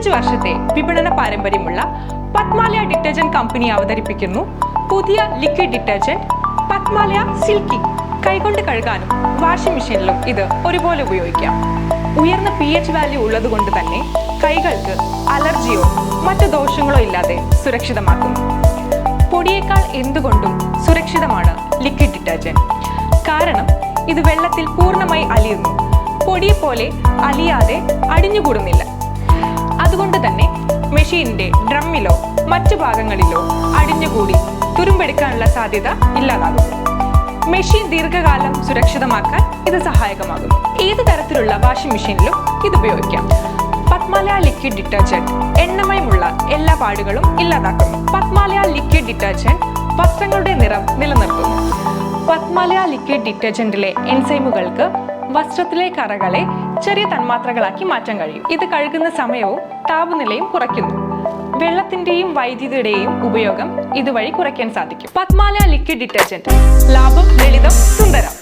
ഇരുപത്തിയഞ്ച് വർഷത്തെ വിപണന പാരമ്പര്യമുള്ള പത്മാലയ ഡിറ്റർജന്റ് കമ്പനി അവതരിപ്പിക്കുന്നു. പുതിയ ലിക്വിഡ് ഡിറ്റർജന്റ് പത്മാലയ സിൽക്കി കൈകൊണ്ട് കഴുകാനും വാഷിംഗ് മെഷീനിലും ഇത് ഒരുപോലെ ഉപയോഗിക്കാം. ഉയർന്ന പി എച്ച് വാല്യൂ ഉള്ളതുകൊണ്ട് തന്നെ കൈകൾക്ക് അലർജിയോ മറ്റു ദോഷങ്ങളോ ഇല്ലാതെ സുരക്ഷിതമാക്കുന്നു. പൊടിയേക്കാൾ എന്തുകൊണ്ടും സുരക്ഷിതമാണ് ലിക്വിഡ് ഡിറ്റർജന്റ് കാരണം ഇത് വെള്ളത്തിൽ പൂർണമായി അലിയുന്നു. പൊടിയെ പോലെ അലിയാതെ അടിഞ്ഞുകൂടുന്നില്ല. അതുകൊണ്ട് തന്നെ മെഷീനിന്റെ ഡ്രമ്മിലോ മറ്റു ഭാഗങ്ങളിലോ അടിഞ്ഞുകൂടി തുരുമ്പെടുക്കാനുള്ള സാധ്യത ഇല്ലാതാകും മെഷീൻ ദീർഘകാലം സുരക്ഷിതമാക്കാൻ ഇത് സഹായകമാകും ഏത് തരത്തിലുള്ള വാഷിംഗ് മെഷീനിലും ഇത് ഉപയോഗിക്കാം. പത്മാലയ ലിക്വിഡ് ഡിറ്റർജന്റ് എണ്ണമയമുള്ള എല്ലാ പാടുകളും ഇല്ലാതാക്കുന്നു. പത്മാലയ ലിക്വിഡ് ഡിറ്റർജന്റ് വസ്ത്രങ്ങളുടെ നിറം നിലനിർത്തുന്നു. പത്മാലയ ലിക്വിഡ് ഡിറ്റർജന്റിലെ എൻസൈമുകൾക്ക് വസ്ത്രത്തിലെ കറകളെ ചെറിയ തന്മാത്രകളാക്കി മാറ്റാൻ കഴിയും. ഇത് കഴുകുന്ന സമയവും താപനിലയും കുറയ്ക്കുന്നു. വെള്ളത്തിന്റെയും വൈദ്യുതിയുടെയും ഉപയോഗം ഇതുവഴി കുറയ്ക്കാൻ സാധിക്കും. Padmala liquid detergent. ലാഭം ലളിതം സുന്ദരം.